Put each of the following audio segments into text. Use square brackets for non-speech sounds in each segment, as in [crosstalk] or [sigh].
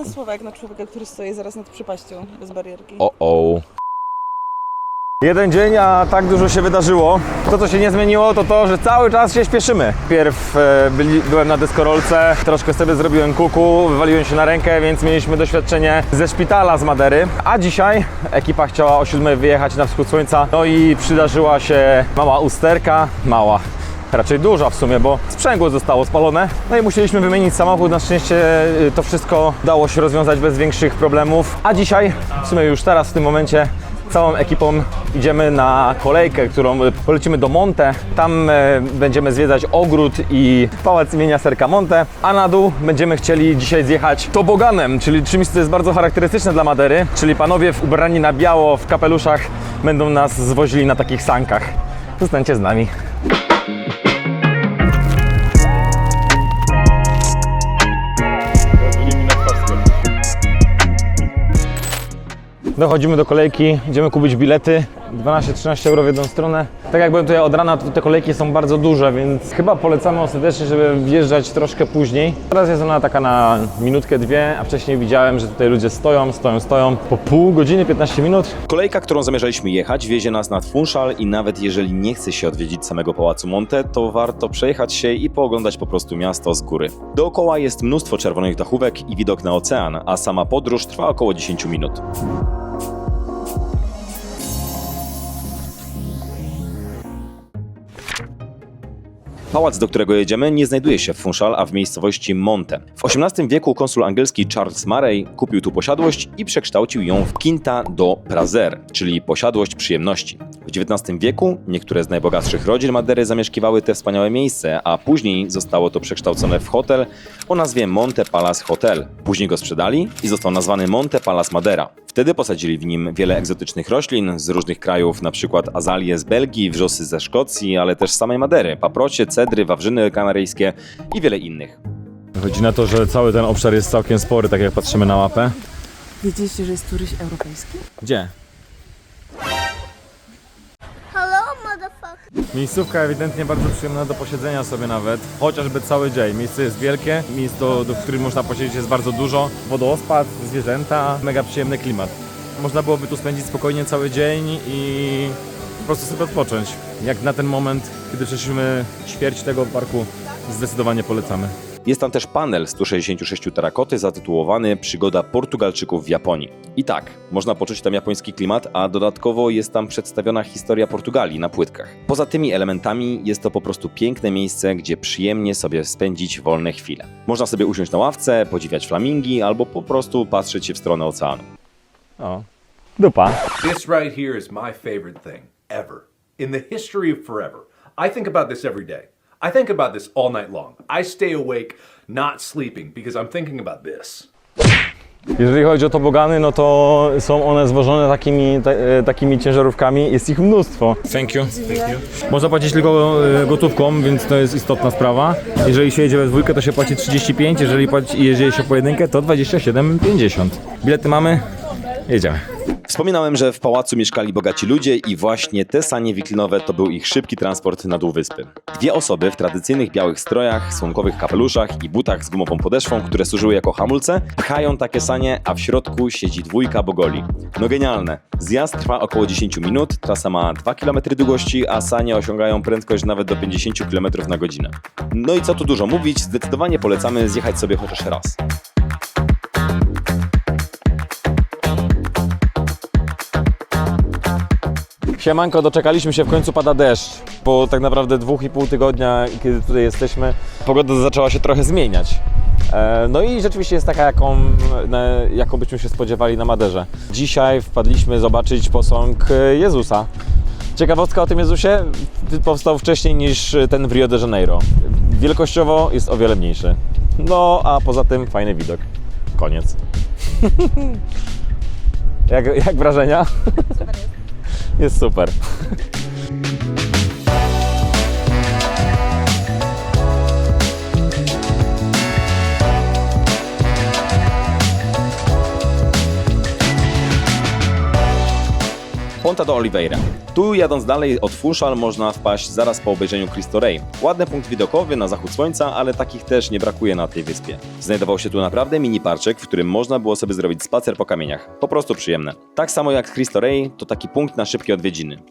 Ważne słowa jak na człowieka, który stoi zaraz nad przepaścią bez barierki. O, o. Jeden dzień, a tak dużo się wydarzyło. To, co się nie zmieniło, to to, że cały czas się śpieszymy. Pierw e, byli, byłem na deskorolce, troszkę sobie zrobiłem kuku, wywaliłem się na rękę, więc mieliśmy doświadczenie ze szpitala z Madery. A dzisiaj ekipa chciała o 7 wyjechać na wschód słońca. No i przydarzyła się mała usterka, mała. Raczej duża w sumie, bo sprzęgło zostało spalone. No i musieliśmy wymienić samochód. Na szczęście y, to wszystko dało się rozwiązać bez większych problemów. A dzisiaj, w sumie już teraz, w tym momencie, całą ekipą idziemy na kolejkę, którą y, polecimy do Monte. Tam e, będziemy zwiedzać ogród i pałac imienia Serka Monte, a na dół będziemy chcieli dzisiaj zjechać toboganem, czyli czymś, co jest bardzo charakterystyczne dla Madery, czyli panowie w ubrani na biało, w kapeluszach będą nas zwozili na takich sankach. Zostańcie z nami. Dochodzimy do kolejki, idziemy kupić bilety. 12-13 euro w jedną stronę. Tak jak byłem tutaj od rana, to te kolejki są bardzo duże, więc chyba polecamy ostatecznie, żeby wjeżdżać troszkę później. Teraz jest ona taka na minutkę, dwie, a wcześniej widziałem, że tutaj ludzie stoją, stoją, stoją po pół godziny, 15 minut. Kolejka, którą zamierzaliśmy jechać, wiezie nas nad Funchal i nawet jeżeli nie chce się odwiedzić samego Pałacu Monte, to warto przejechać się i pooglądać po prostu miasto z góry. Dookoła jest mnóstwo czerwonych dachówek i widok na ocean, a sama podróż trwa około 10 minut. Pałac, do którego jedziemy, nie znajduje się w Funchal, a w miejscowości Monte. W XVIII wieku konsul angielski Charles Murray kupił tu posiadłość i przekształcił ją w Quinta do Prazer, czyli posiadłość przyjemności. W XIX wieku niektóre z najbogatszych rodzin Madery zamieszkiwały te wspaniałe miejsce, a później zostało to przekształcone w hotel o nazwie Monte Palace Hotel. Później go sprzedali i został nazwany Monte Palace Madera. Wtedy posadzili w nim wiele egzotycznych roślin z różnych krajów, na przykład azalie z Belgii, wrzosy ze Szkocji, ale też z samej Madery, paprocie, cedry, wawrzyny kanaryjskie i wiele innych. Chodzi na to, że cały ten obszar jest całkiem spory, tak jak patrzymy na mapę. Wiedzieliście, że jest turyś europejski? Gdzie? Miejscówka ewidentnie bardzo przyjemna do posiedzenia sobie nawet, chociażby cały dzień. Miejsce jest wielkie, miejsc, do, do którym można posiedzieć jest bardzo dużo. Wodospad, zwierzęta, mega przyjemny klimat. Można byłoby tu spędzić spokojnie cały dzień i po prostu sobie odpocząć. Jak na ten moment, kiedy przeszliśmy ćwierć tego parku, zdecydowanie polecamy. Jest tam też panel 166 terakoty zatytułowany Przygoda Portugalczyków w Japonii. I tak, można poczuć tam japoński klimat, a dodatkowo jest tam przedstawiona historia Portugalii na płytkach. Poza tymi elementami jest to po prostu piękne miejsce, gdzie przyjemnie sobie spędzić wolne chwile. Można sobie usiąść na ławce, podziwiać flamingi albo po prostu patrzeć się w stronę oceanu. O, dupa. This right here is my favorite thing ever in the history of forever. I think about this every day. I think about this all night long. I stay awake, not sleeping, because I'm thinking about this. Jeżeli chodzi o tobogany, no to są one zwożone takimi, ta, e, takimi ciężarówkami. Jest ich mnóstwo. Thank you. Można płacić tylko e, gotówką, więc to jest istotna sprawa. Jeżeli się jedzie we dwójkę, to się płaci 35, jeżeli płaci, jedzie się po jedynkę, to 27,50. Bilety mamy, jedziemy. Wspominałem, że w pałacu mieszkali bogaci ludzie i właśnie te sanie wiklinowe to był ich szybki transport na dół wyspy. Dwie osoby w tradycyjnych białych strojach, słonkowych kapeluszach i butach z gumową podeszwą, które służyły jako hamulce, pchają takie sanie, a w środku siedzi dwójka bogoli. No genialne. Zjazd trwa około 10 minut, trasa ma 2 km długości, a sanie osiągają prędkość nawet do 50 km na godzinę. No i co tu dużo mówić, zdecydowanie polecamy zjechać sobie chociaż raz. Siemanko, doczekaliśmy się, w końcu pada deszcz. Po tak naprawdę dwóch i pół tygodnia, kiedy tutaj jesteśmy, pogoda zaczęła się trochę zmieniać. E, No i rzeczywiście jest taka, jaką, jaką byśmy się spodziewali na Maderze. Dzisiaj wpadliśmy zobaczyć posąg Jezusa. Ciekawostka o tym Jezusie powstał wcześniej niż ten w Rio de Janeiro. Wielkościowo jest o wiele mniejszy. No, a poza tym fajny widok. Koniec. [laughs] jak, jak wrażenia? Jest super. Ponta do Oliveira. Tu jadąc dalej od Funchal można wpaść zaraz po obejrzeniu Cristo Rey. Ładny punkt widokowy na zachód słońca, ale takich też nie brakuje na tej wyspie. Znajdował się tu naprawdę mini parczek, w którym można było sobie zrobić spacer po kamieniach. Po prostu przyjemne. Tak samo jak Cristo Rey, to taki punkt na szybkie odwiedziny.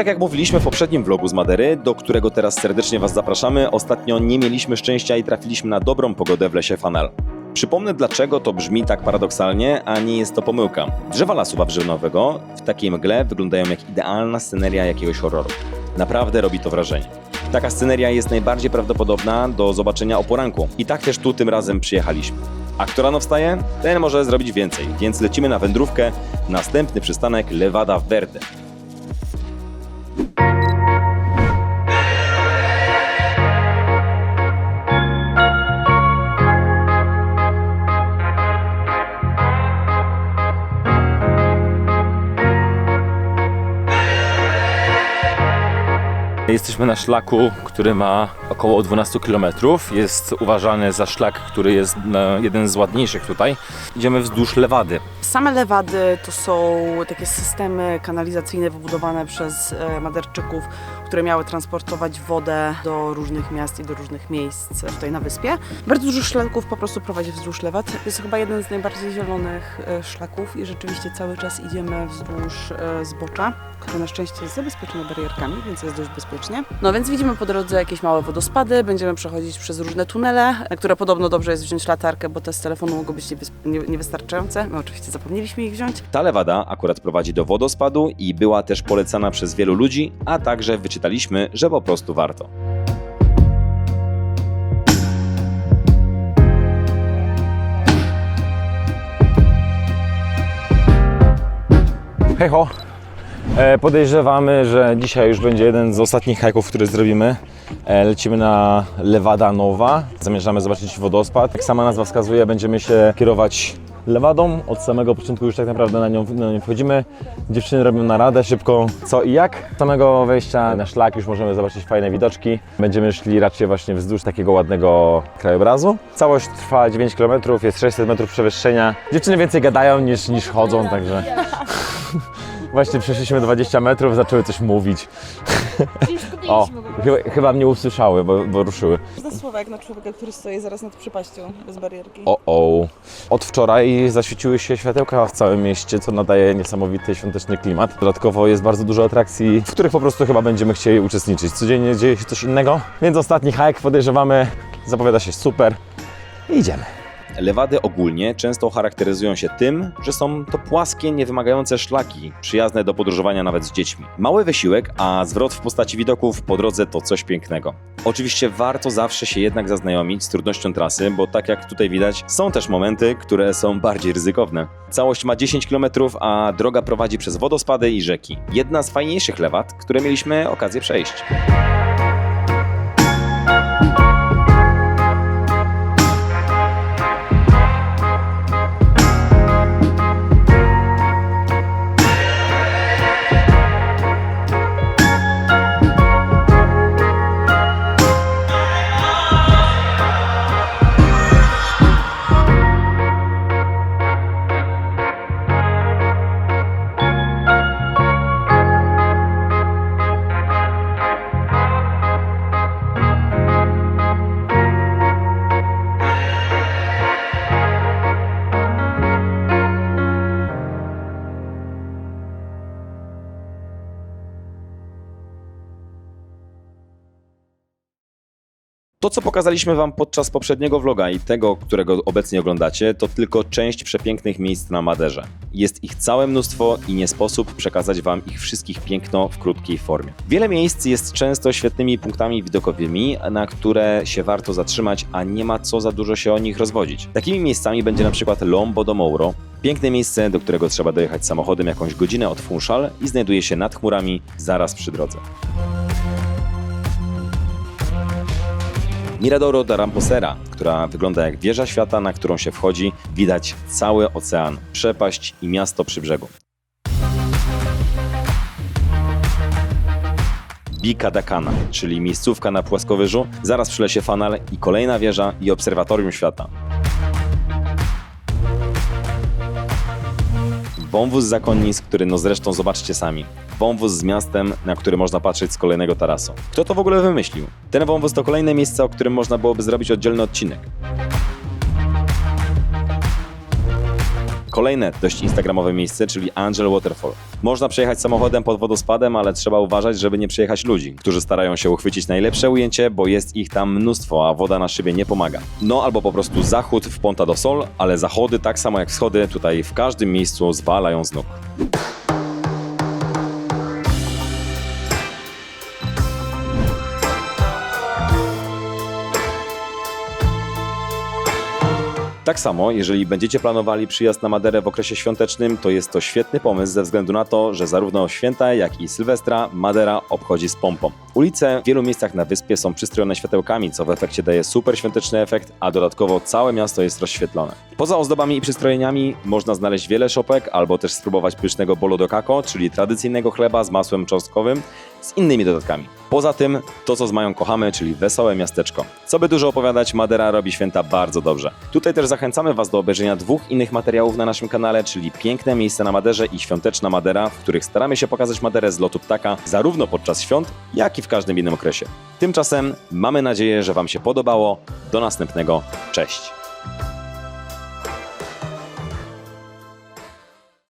Tak jak mówiliśmy w poprzednim vlogu z Madery, do którego teraz serdecznie Was zapraszamy, ostatnio nie mieliśmy szczęścia i trafiliśmy na dobrą pogodę w lesie Fanel. Przypomnę dlaczego to brzmi tak paradoksalnie, a nie jest to pomyłka. Drzewa lasu wawrzynowego w takiej mgle wyglądają jak idealna sceneria jakiegoś horroru. Naprawdę robi to wrażenie. Taka sceneria jest najbardziej prawdopodobna do zobaczenia o poranku. I tak też tu tym razem przyjechaliśmy. A kto rano wstaje? Ten może zrobić więcej, więc lecimy na wędrówkę. Następny przystanek Levada Verde. Jesteśmy na szlaku, który ma około 12 km. Jest uważany za szlak, który jest e, jeden z ładniejszych tutaj. Idziemy wzdłuż lewady. Same lewady to są takie systemy kanalizacyjne wybudowane przez e, Maderczyków, które miały transportować wodę do różnych miast i do różnych miejsc tutaj na wyspie. Bardzo dużo szlaków po prostu prowadzi wzdłuż lewad. Jest chyba jeden z najbardziej zielonych e, szlaków i rzeczywiście cały czas idziemy wzdłuż e, zbocza, które na szczęście jest zabezpieczone barierkami, więc jest dość bezpiecznie. No więc widzimy po drodze jakieś małe wodospady, będziemy przechodzić przez różne tunele, na które podobno dobrze jest wziąć latarkę, bo te z telefonu mogą być niewys- nie- niewystarczające. My oczywiście zapomnieliśmy ich wziąć. Ta lewada akurat prowadzi do wodospadu i była też polecana przez wielu ludzi, a także wyczytaliśmy, że po prostu warto. Hej ho! E, podejrzewamy, że dzisiaj już będzie jeden z ostatnich hajków, który zrobimy. E, lecimy na Lewada Nowa. Zamierzamy zobaczyć wodospad. Jak sama nazwa wskazuje, będziemy się kierować lewadą. Od samego początku już tak naprawdę na nią, na nią wchodzimy. Dziewczyny robią naradę szybko co i jak. Z samego wejścia na szlak już możemy zobaczyć fajne widoczki. Będziemy szli raczej właśnie wzdłuż takiego ładnego krajobrazu. Całość trwa 9 km, jest 600 metrów przewyższenia. Dziewczyny więcej gadają niż, niż chodzą, także... Właśnie przeszliśmy 20 metrów, zaczęły coś mówić. O, chyba, chyba mnie usłyszały, bo, bo ruszyły. Za słowa jak na człowieka, który stoi zaraz nad przepaścią bez barierki. O, o. Od wczoraj zaświeciły się światełka w całym mieście, co nadaje niesamowity świąteczny klimat. Dodatkowo jest bardzo dużo atrakcji, w których po prostu chyba będziemy chcieli uczestniczyć. Codziennie dzieje się coś innego, więc ostatni hike podejrzewamy, zapowiada się super. I idziemy. Lewady ogólnie często charakteryzują się tym, że są to płaskie, niewymagające szlaki, przyjazne do podróżowania nawet z dziećmi. Mały wysiłek, a zwrot w postaci widoków po drodze to coś pięknego. Oczywiście warto zawsze się jednak zaznajomić z trudnością trasy, bo tak jak tutaj widać, są też momenty, które są bardziej ryzykowne. Całość ma 10 km, a droga prowadzi przez wodospady i rzeki. Jedna z fajniejszych lewat, które mieliśmy okazję przejść. To, co pokazaliśmy Wam podczas poprzedniego vloga i tego, którego obecnie oglądacie, to tylko część przepięknych miejsc na Maderze. Jest ich całe mnóstwo i nie sposób przekazać Wam ich wszystkich piękno w krótkiej formie. Wiele miejsc jest często świetnymi punktami widokowymi, na które się warto zatrzymać, a nie ma co za dużo się o nich rozwodzić. Takimi miejscami będzie na przykład Lombo do Mouro, Piękne miejsce, do którego trzeba dojechać samochodem jakąś godzinę od Funchal i znajduje się nad chmurami zaraz przy drodze. Miradoro da Ramposera, która wygląda jak wieża świata, na którą się wchodzi, widać cały ocean, przepaść i miasto przy brzegu. Bika da Cana, czyli miejscówka na płaskowyżu, zaraz przy lesie Fanal i kolejna wieża i obserwatorium świata. Wąwóz zakonnic, który no zresztą zobaczcie sami. Wąwóz z miastem, na który można patrzeć z kolejnego tarasu. Kto to w ogóle wymyślił? Ten wąwóz to kolejne miejsce, o którym można byłoby zrobić oddzielny odcinek. Kolejne dość instagramowe miejsce, czyli Angel Waterfall. Można przejechać samochodem pod wodospadem, ale trzeba uważać, żeby nie przejechać ludzi, którzy starają się uchwycić najlepsze ujęcie, bo jest ich tam mnóstwo, a woda na szybie nie pomaga. No albo po prostu zachód w Ponta do Sol, ale zachody, tak samo jak wschody, tutaj w każdym miejscu zwalają z nóg. Tak samo, jeżeli będziecie planowali przyjazd na Maderę w okresie świątecznym, to jest to świetny pomysł ze względu na to, że zarówno święta, jak i Sylwestra Madera obchodzi z pompą. Ulice w wielu miejscach na wyspie są przystrojone światełkami, co w efekcie daje super świąteczny efekt, a dodatkowo całe miasto jest rozświetlone. Poza ozdobami i przystrojeniami można znaleźć wiele szopek, albo też spróbować pysznego bolo do kako, czyli tradycyjnego chleba z masłem cząstkowym, z innymi dodatkami. Poza tym, to co z Mają kochamy, czyli wesołe miasteczko. Co by dużo opowiadać, Madera robi święta bardzo dobrze. Tutaj też zachęcamy Was do obejrzenia dwóch innych materiałów na naszym kanale, czyli Piękne miejsce na Maderze i Świąteczna Madera, w których staramy się pokazać Maderę z lotu ptaka, zarówno podczas świąt, jak i w każdym innym okresie. Tymczasem mamy nadzieję, że Wam się podobało. Do następnego. Cześć!